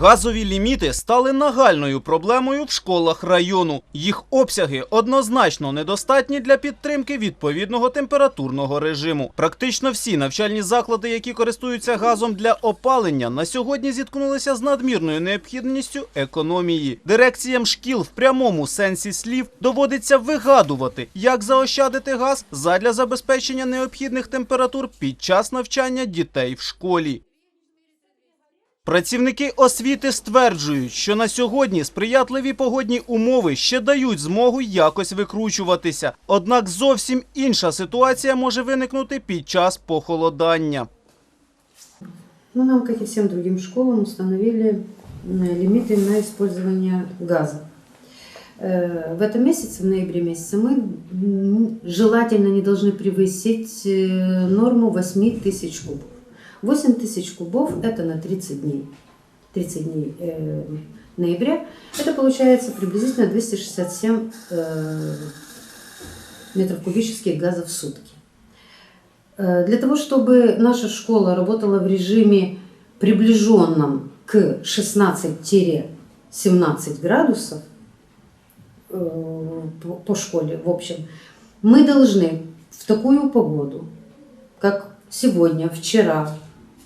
Газові ліміти стали нагальною проблемою в школах району. Їх обсяги однозначно недостатні для підтримки відповідного температурного режиму. Практично всі навчальні заклади, які користуються газом для опалення, на сьогодні зіткнулися з надмірною необхідністю економії. Дирекціям шкіл в прямому сенсі слів доводиться вигадувати, як заощадити газ задля забезпечення необхідних температур під час навчання дітей в школі. Працівники освіти стверджують, що на сьогодні сприятливі погодні умови ще дають змогу якось викручуватися. Однак зовсім інша ситуація може виникнути під час похолодання. Ну, нам, как и всем другим школам, установили м, лимиты на использование газа. Э, В этом месяце, в ноябре месяце, мы м, желательно не должны превысить э, норму 8 тысяч кубов. 8 тысяч кубов – это на 30 дней. 30 дней э, ноября. Это получается приблизительно 267 э, метров кубических газа в сутки. Э, Для того, чтобы наша школа работала в режиме приближенном к 16-17 градусов э, по- по школе, в общем, мы должны в такую погоду, как сегодня, вчера,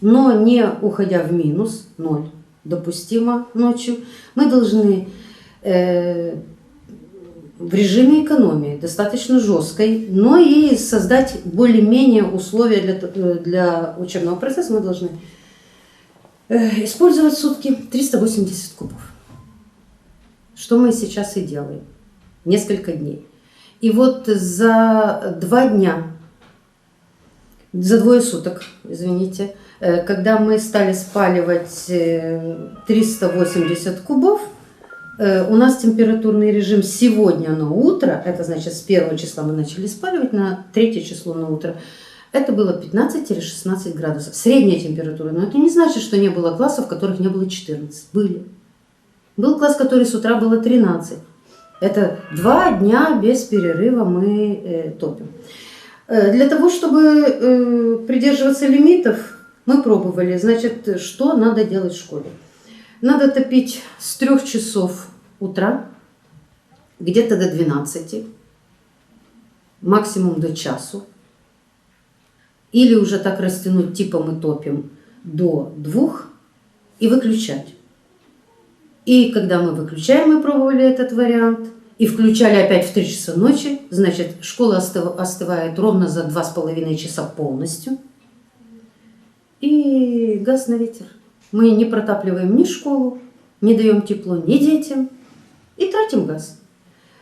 но не уходя в минус, ноль, допустимо ночью, мы должны э, в режиме экономии, достаточно жесткой, но и создать более-менее условия для, э, для учебного процесса мы должны э, использовать сутки 380 кубов. Что мы сейчас и делаем. Несколько дней. И вот за два дня, за двое суток, извините, когда мы стали спаливать э, 380 кубов, Э, У нас температурный режим сегодня на утро, это значит с первого числа мы начали спаливать на третье число на утро, это было 15 или 16 градусов. Средняя температура. Но это не значит, что не было классов, в которых не было 14. Были. Был класс, который с утра было 13. Это два дня без перерыва мы э, топим. Э, Для того, чтобы э, придерживаться лимитов, мы пробовали. Значит, что надо делать в школе? Надо топить с 3 часов утра, где-то до 12, максимум до часу. Или уже так растянуть, типа мы топим, до двух и выключать. И когда мы выключаем, мы пробовали этот вариант, и включали опять в 3 часа ночи, значит, школа остыв- остывает ровно за 2,5 часа полностью. И газ на ветер. Мы не протапливаем ни школу, не даем тепло ни детям и тратим газ.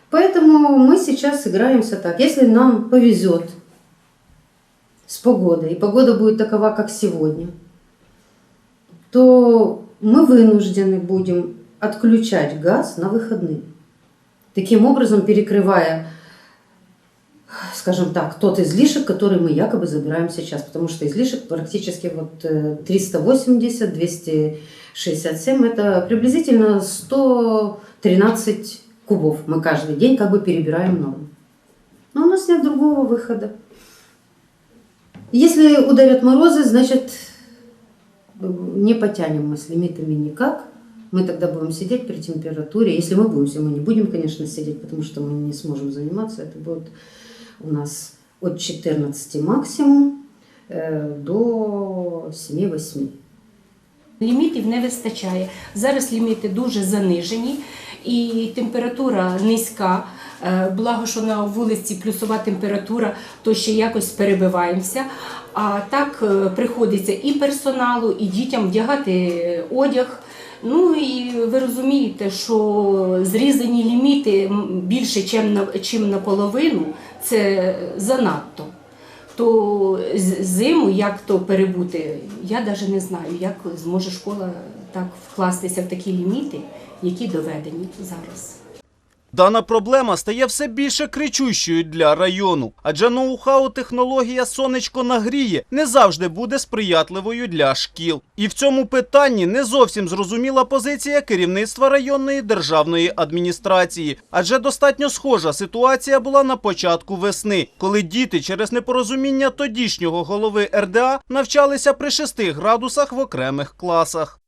Поэтому мы сейчас играемся так. Если нам повезет с погодой, и погода будет такова, как сегодня, то мы вынуждены будем отключать газ на выходные. Таким образом, перекрывая, скажем так, тот излишек, который мы якобы забираем сейчас. Потому что излишек практически вот э, 380, 267, это приблизительно 113 кубов. Мы каждый день как бы перебираем норму. Но у нас нет другого выхода. Если ударят морозы, значит, не потянем мы с лимитами никак. Мы тогда будем сидеть при температуре. Если мы будем, если мы не будем, конечно, сидеть, потому что мы не сможем заниматься, это будет у нас от 14 максимум э, до 7-8. Лімітів не вистачає. Зараз ліміти дуже занижені і температура низька. Е, Благо, що на вулиці плюсова температура, то ще якось перебиваємося. А так е, приходиться і персоналу, і дітям вдягати одяг. Ну і ви розумієте, що зрізані ліміти більше, чим на чим наполовину, це занадто. То зиму як то перебути, я навіть не знаю, як зможе школа так вкластися в такі ліміти, які доведені зараз. Дана проблема стає все більше кричущою для району, адже ноу-хау технологія сонечко нагріє не завжди буде сприятливою для шкіл. І в цьому питанні не зовсім зрозуміла позиція керівництва районної державної адміністрації, адже достатньо схожа ситуація була на початку весни, коли діти через непорозуміння тодішнього голови РДА навчалися при 6 градусах в окремих класах.